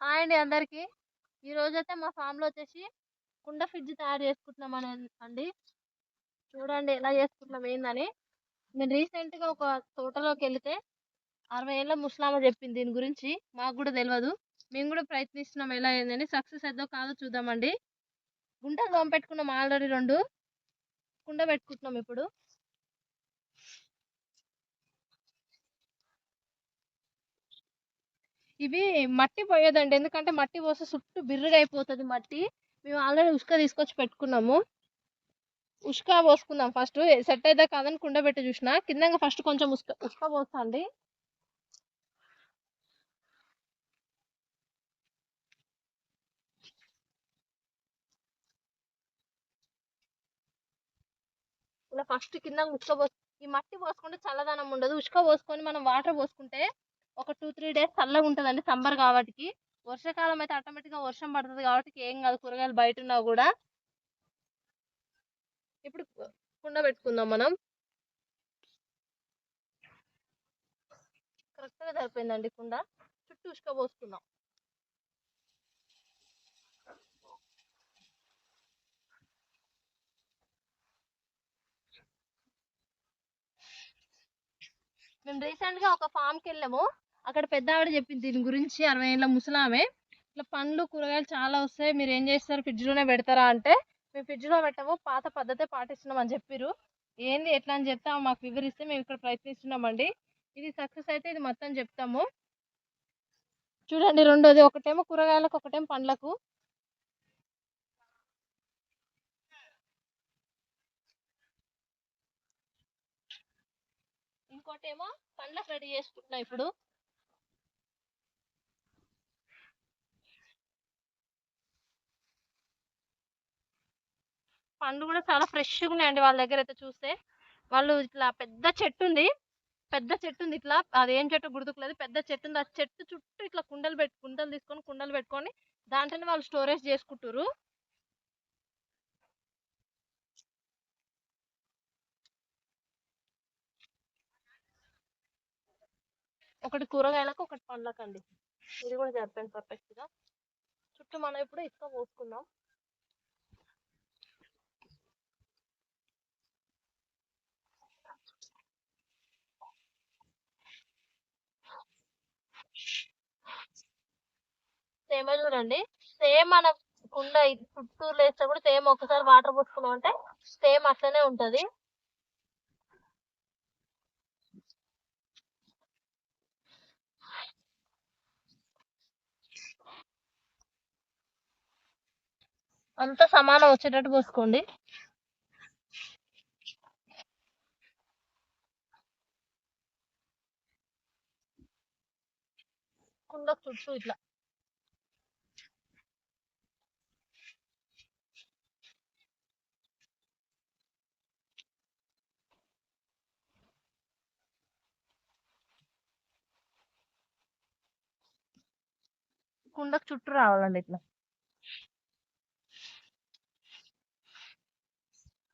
Hi అండి అందరికీ. ఈరోజైతే మా ఫామ్లో వచ్చేసి కుండ ఫ్రిడ్జ్ తయారు చేసుకుంటున్నాం అని అండి. చూడండి ఎలా చేసుకుంటున్నాం ఏందని. నేను రీసెంట్గా ఒక తోటలోకి వెళితే అరవై ఏళ్ళ ముసలామ చెప్పింది దీని గురించి మాకు కూడా తెలియదు మేము కూడా ప్రయత్నిస్తున్నాం ఎలా అయిందని సక్సెస్ అవుతుందో కాదో చూద్దామండి. గుంటలు తోమపెట్టుకున్నాం ఆల్రెడీ రెండు. కుండ పెట్టుకుంటున్నాం ఇప్పుడు. ఇవి మట్టి పోయేదండి ఎందుకంటే మట్టి పోస్తే చుట్టూ బిర్రుగా అయిపోతుంది మట్టి. మేము ఆల్రెడీ ఉసుక తీసుకొచ్చి పెట్టుకున్నాము. ఉసుక పోసుకుందాం ఫస్ట్. సెట్ అయితే కాదని కుండ పెట్టి చూసిన. కింద ఫస్ట్ కొంచెం ఉసుక ఉసుక పోస్తా అండి. ఇలా ఫస్ట్ కింద ఉసుక పోసు ఈ మట్టి పోసుకుంటే చల్లదనం ఉండదు. ఉసుక పోసుకొని మనం వాటర్ పోసుకుంటే ఒక టూ త్రీ డేస్ చల్లగా ఉంటుందండి సమ్మర్ కాబట్టి. వర్షాకాలం అయితే ఆటోమేటిక్గా వర్షం పడుతుంది కాబట్టి ఏం కాదు కూరగాయలు బయట ఉన్నా కూడా. ఇప్పుడు కుండ పెట్టుకుందాం మనం. కరెక్ట్గా సరిపోయిందండి కుండ. చుట్టూ ఉసుక పోసుకుందాం. మేము రీసెంట్గా ఒక ఫామ్కి వెళ్ళాము. అక్కడ పెద్ద ఆవిడ చెప్పింది దీని గురించి అరవై ఏళ్ళ ముసలామే ఇట్లా పండ్లు కూరగాయలు చాలా వస్తాయి మీరు ఏం చేస్తారు? ఫ్రిడ్జ్లోనే పెడతారా? అంటే మేము ఫ్రిడ్జ్లో పెట్టము పాత పద్ధతే పాటిస్తున్నాం అని చెప్పారు. ఏంది ఎట్లా అని చెప్తే మాకు వివరిస్తే మేము ఇక్కడ ప్రయత్నిస్తున్నామండి. ఇది సక్సెస్ అయితే ఇది మొత్తం చెప్తాము. చూడండి రెండోది ఒకటేమో కూరగాయలకు ఒకటేమో పండ్లకు. ఇంకోటేమో పండ్లకు రెడీ చేసుకుంటున్నా ఇప్పుడు. పండ్లు కూడా చాలా ఫ్రెష్గా ఉన్నాయండి వాళ్ళ దగ్గర అయితే చూస్తే. వాళ్ళు ఇట్లా పెద్ద చెట్టు ఉంది. పెద్ద చెట్టు ఉంది ఇట్లా. అది ఏం చెట్టు గుర్తుకులేదు. పెద్ద చెట్టు ఉంది. ఆ చెట్టు చుట్టూ ఇట్లా కుండలు పెట్టు కుండలు తీసుకొని కుండలు పెట్టుకొని దాంట్లోనే వాళ్ళు స్టోరేజ్ చేసుకుంటారు ఒకటి కూరగాయలకు ఒకటి పండ్లకు అండి ఇది కూడా జరిపాను పర్ఫెక్ట్గా చుట్టూ మనం ఇప్పుడు ఇసుక పోసుకుందాం సేమ్ చూడండి సేమ్ మన కుండ చుట్టూరు లేస్తే కూడా సేమ్ ఒకసారి వాటర్ పోసుకున్నాం అంటే సేమ్ అట్లనే ఉంటది. అంతా సమానం వచ్చేటట్టు పోసుకోండి. కుండ చుట్టూ ఇట్లా. కుండకు చుట్టూ రావాలండి ఇట్లా.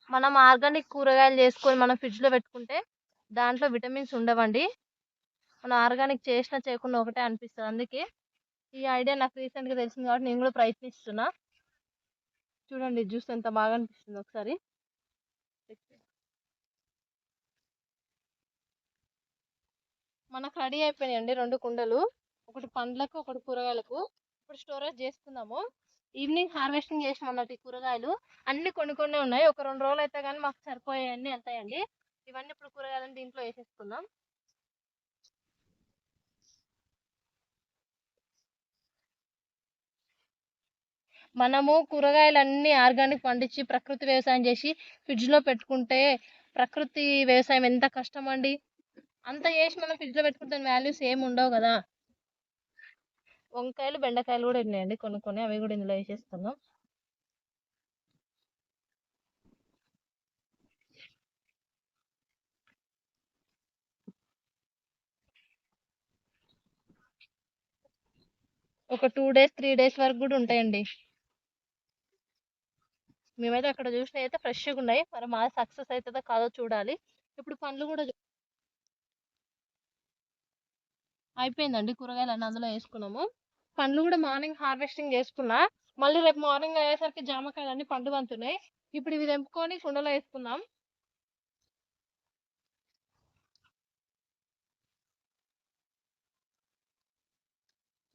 మనం ఆర్గానిక్ కూరగాయలు చేసుకొని మనం ఫ్రిడ్జ్లో పెట్టుకుంటే దాంట్లో విటమిన్స్ ఉండవండి. మనం ఆర్గానిక్ చేసినా చేయకుండా ఒకటే అనిపిస్తుంది. అందుకే ఈ ఐడియా నాకు రీసెంట్గా తెలిసింది కాబట్టి నేను కూడా ప్రయత్నిస్తున్నా. చూడండి జ్యూస్ ఎంత బాగా అనిపిస్తుంది ఒకసారి. మనకు రెడీ అయిపోయినాయండి రెండు కుండలు. ఒకటి పండ్లకు ఒకటి కూరగాయలకు ఇప్పుడు స్టోరేజ్ చేసుకుందాము ఈవినింగ్ హార్వెస్టింగ్ చేసినాం అన్నట్టు ఈ కూరగాయలు. అన్ని కొన్ని కొన్ని ఉన్నాయి. ఒక రెండు రోజులు అయితే కానీ మాకు సరిపోయేవన్నీ వెళ్తాయండి. ఇవన్నీ ఇప్పుడు కూరగాయలను దీంట్లో వేసేసుకుందాం. మనము కూరగాయలన్నీ ఆర్గానిక్ పండించి ప్రకృతి వ్యవసాయం చేసి ఫ్రిడ్జ్లో పెట్టుకుంటే ప్రకృతి వ్యవసాయం ఎంత కష్టం అండి? అంత చేసి మనం ఫ్రిడ్జ్లో పెట్టుకుంటే వాల్యూస్ ఏమి ఉండవు కదా? వంకాయలు బెండకాయలు కూడా ఉన్నాయండి. కొన్ని కొన్ని అవి కూడా ఇందులో వేసేస్తున్నాం. ఒక టూ డేస్ త్రీ డేస్ వరకు కూడా ఉంటాయండి. మేమైతే అక్కడ చూసినవి అయితే ఫ్రెష్గా ఉన్నాయి. మరి మా సక్సెస్ అవుతుందో కాదో చూడాలి. ఇప్పుడు పండ్లు కూడా అయిపోయిందండి కూరగాయలు అన్నీ అందులో వేసుకున్నాము. పండ్లు కూడా మార్నింగ్ హార్వెస్టింగ్ చేసుకున్నా. మళ్ళీ రేపు మార్నింగ్ అయ్యేసరికి జామకాయలు అన్ని పండు వంతున్నాయి ఇప్పుడు ఇవి తెంపుకొని కుండలో వేసుకుందాం.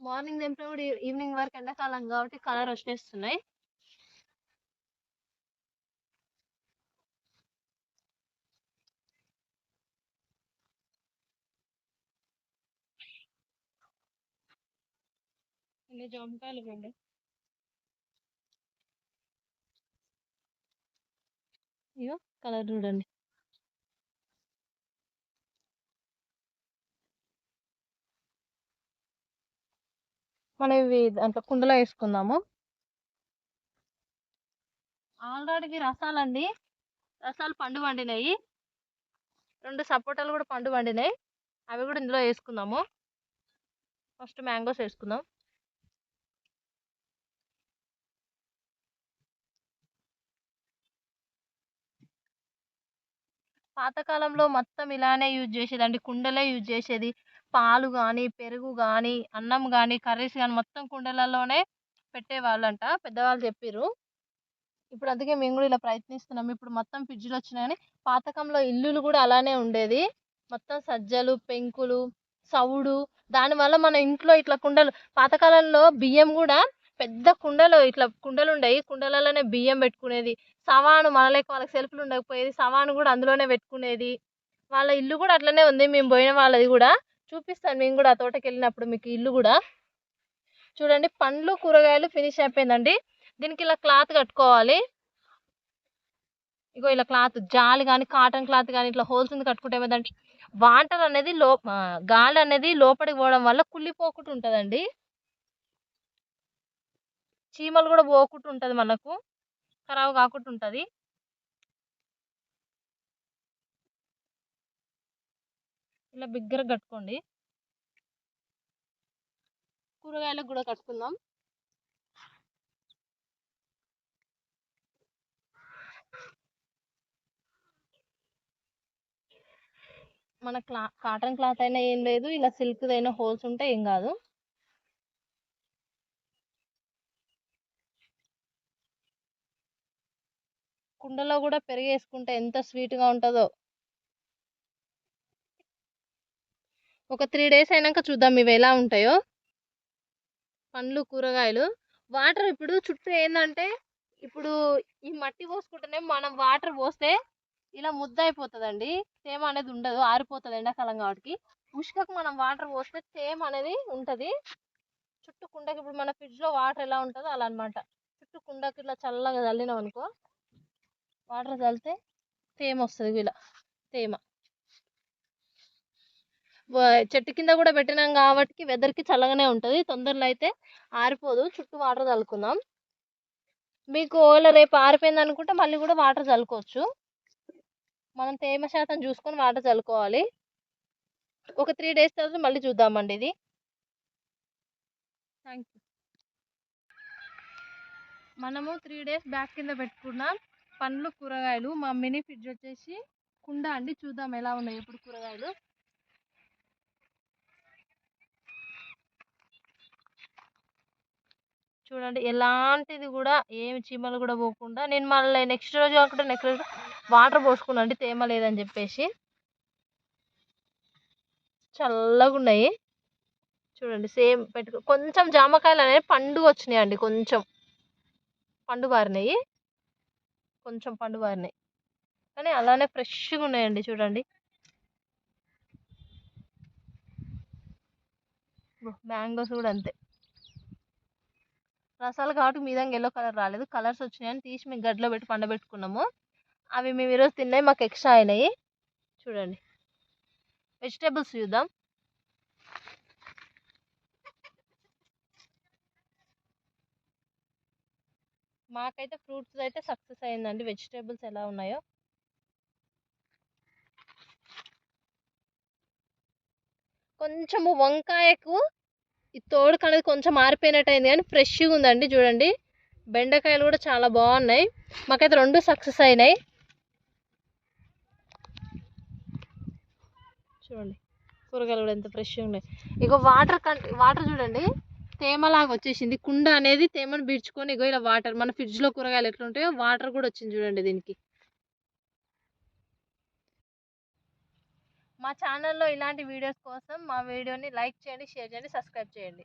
మార్నింగ్ తెంపినప్పుడు ఈవినింగ్ వరకు ఎండాకాలం కాబట్టి కలర్ వచ్చేస్తున్నాయి. ఇన్ని జామకాయలు ఇవ్వండి. ఇగో కలర్ చూడండి. మనం ఇవి దాంట్లో కుండలో వేసుకుందాము. ఆల్రెడీ రసాలండి. రసాలు పండు పండినాయి. రెండు సపోటాలు కూడా పండు పండినాయి. అవి కూడా ఇందులో వేసుకుందాము. ఫస్ట్ మ్యాంగోస్ వేసుకుందాం. పాతకాలంలో మొత్తం ఇలానే యూజ్ చేసేదండి. కుండలే యూజ్ చేసేది. పాలు కానీ పెరుగు కానీ అన్నం కానీ కర్రీస్ కానీ మొత్తం కుండలలోనే పెట్టేవాళ్ళంట. పెద్దవాళ్ళు చెప్పిర్రు. ఇప్పుడు అందుకే మేము కూడా ఇలా ప్రయత్నిస్తున్నాం. ఇప్పుడు మొత్తం ఫ్రిడ్జ్లు వచ్చినాయి కానీ పాతకంలో ఇల్లులు కూడా అలానే ఉండేది. మొత్తం సజ్జలు పెంకులు సౌడు దానివల్ల మన ఇంట్లో ఇట్లా కుండలు పాతకాలంలో బియ్యం కూడా పెద్ద కుండలు ఇట్లా కుండలు ఉండేవి కుండలలోనే బియ్యం పెట్టుకునేది. సవాను మన లెక్క వాళ్ళకి సెల్ఫ్లు ఉండకపోయేది సవాను కూడా అందులోనే పెట్టుకునేది. వాళ్ళ ఇల్లు కూడా అట్లనే ఉంది. మేము పోయిన వాళ్ళది కూడా చూపిస్తాను. మేము కూడా ఆ తోటకి వెళ్ళినప్పుడు మీకు ఇల్లు కూడా. చూడండి పండ్లు కూరగాయలు ఫినిష్ అయిపోయిందండి. దీనికి ఇలా క్లాత్ కట్టుకోవాలి. ఇగో ఇలా క్లాత్ జాలి కానీ కాటన్ క్లాత్ కానీ ఇట్లా హోల్స్ ఉంది కట్టుకుంటే ఏమైందంటే వాటర్ అనేది లో గాలి అనేది లోపలికి పోవడం వల్ల కుళ్ళిపోకుండా ఉంటుందండి. చీమలు కూడా పోకుండా ఉంటుంది మనకు. ఖరాబ్ కాకుండా ఉంటుంది. ఇలా బిగ్గర కట్టుకోండి. కూరగాయలకు కూడా కట్టుకుందాం. మన క్లా కాటన్ క్లాత్ అయినా ఏం లేదు ఇలా సిల్క్ అయినా హోల్స్ ఉంటే ఏం కాదు. కుండలో కూడా పెరిగేసుకుంటే ఎంత స్వీట్గా ఉంటుందో. ఒక త్రీ డేస్ అయినాక చూద్దాం ఇవి ఎలా ఉంటాయో. పండ్లు కూరగాయలు. వాటర్ ఇప్పుడు చుట్టూ ఏంటంటే ఇప్పుడు ఈ మట్టి పోసుకుంటేనే మనం వాటర్ పోస్తే ఇలా ముద్ద అయిపోతుందండి. తేమ అనేది ఉండదు ఆరిపోతుంది ఎండాకాలం కాబట్టి. ఉష్కకు మనం వాటర్ పోస్తే తేమ అనేది ఉంటుంది. చుట్టూ కుండకి ఇప్పుడు మన ఫ్రిడ్జ్లో వాటర్ ఎలా ఉంటుందో అలా అన్నమాట. చుట్టూ కుండకి ఇట్లా చల్లగా చల్లినాం అనుకో వాటర్ చల్లితే తేమ వస్తుంది ఇలా తేమ. చెట్టు కింద కూడా పెట్టినాం కాబట్టి వెదర్కి చల్లగానే ఉంటుంది. తొందరలో అయితే ఆరిపోదు. చుట్టూ వాటర్ చల్లుకుందాం. మీకు ఓల రేపు ఆరిపోయింది అనుకుంటే మళ్ళీ కూడా వాటర్ చల్లుకోవచ్చు. మనం తేమ శాతం చూసుకొని వాటర్ చల్లుకోవాలి. ఒక త్రీ డేస్ తర్వాత మళ్ళీ చూద్దామండి ఇది. థ్యాంక్ యూ మనము త్రీ డేస్ బ్యాక్ కింద పెట్టుకున్నాం. పండ్లు కూరగాయలు మా మినీ ఫ్రిడ్జ్ వచ్చేసి కుండ అండి. చూద్దాం ఎలా ఉన్నాయి ఇప్పుడు కూరగాయలు. చూడండి ఎలాంటిది కూడా ఏమి చీమలు కూడా పోకుండా నేను మళ్ళీ నెక్స్ట్ రోజు కాకుండా నెక్స్ట్ రోజు వాటర్ పోసుకున్నాండి అండి. తేమ లేదని చెప్పేసి. చల్లగా ఉన్నాయి. చూడండి సేమ్ పెట్టుకో కొంచెం జామకాయలు అనేవి పండు వచ్చినాయి అండి కొంచెం. పండు బారినాయి కొంచెం పండు బారినాయి కానీ అలానే ఫ్రెష్గా ఉన్నాయండి చూడండి. మ్యాంగోస్ కూడా అంతే. రసాలు కాబట్టి మీద ఎల్లో కలర్ రాలేదు. కలర్స్ వచ్చినాయని తీసి మేము గడ్డలో పెట్టి పండబెట్టుకున్నాము. అవి మేము ఈరోజు తిన్నాయి మాకు ఎక్స్ట్రా అయినాయి. చూడండి. వెజిటేబుల్స్ చూద్దాం. మాకైతే ఫ్రూట్స్ అయితే సక్సెస్ అయిందండి. వెజిటేబుల్స్ ఎలా ఉన్నాయో. కొంచెము వంకాయకు ఈ తోడుకు అనేది కొంచెం మారిపోయినట్టు అయింది కానీ ఫ్రెష్గా ఉందండి చూడండి. బెండకాయలు కూడా చాలా బాగున్నాయి. మాకైతే రెండు సక్సెస్ అయినాయి. చూడండి. కూరగాయలు కూడా ఎంత ఫ్రెష్గా ఉన్నాయి. ఇక వాటర్ కంటే వాటర్ చూడండి. తేమలాగా వచ్చేసింది కుండ అనేది తేమను పీల్చుకొని ఇగో ఇలా వాటర్ మన ఫ్రిడ్జ్లో కూరగాయలు ఎట్లా ఉంటాయో వాటర్ కూడా వచ్చింది చూడండి దీనికి. మా ఛానల్లో ఇలాంటి వీడియోస్ కోసం మా వీడియోని లైక్ చేయండి షేర్ చేయండి సబ్స్క్రైబ్ చేయండి.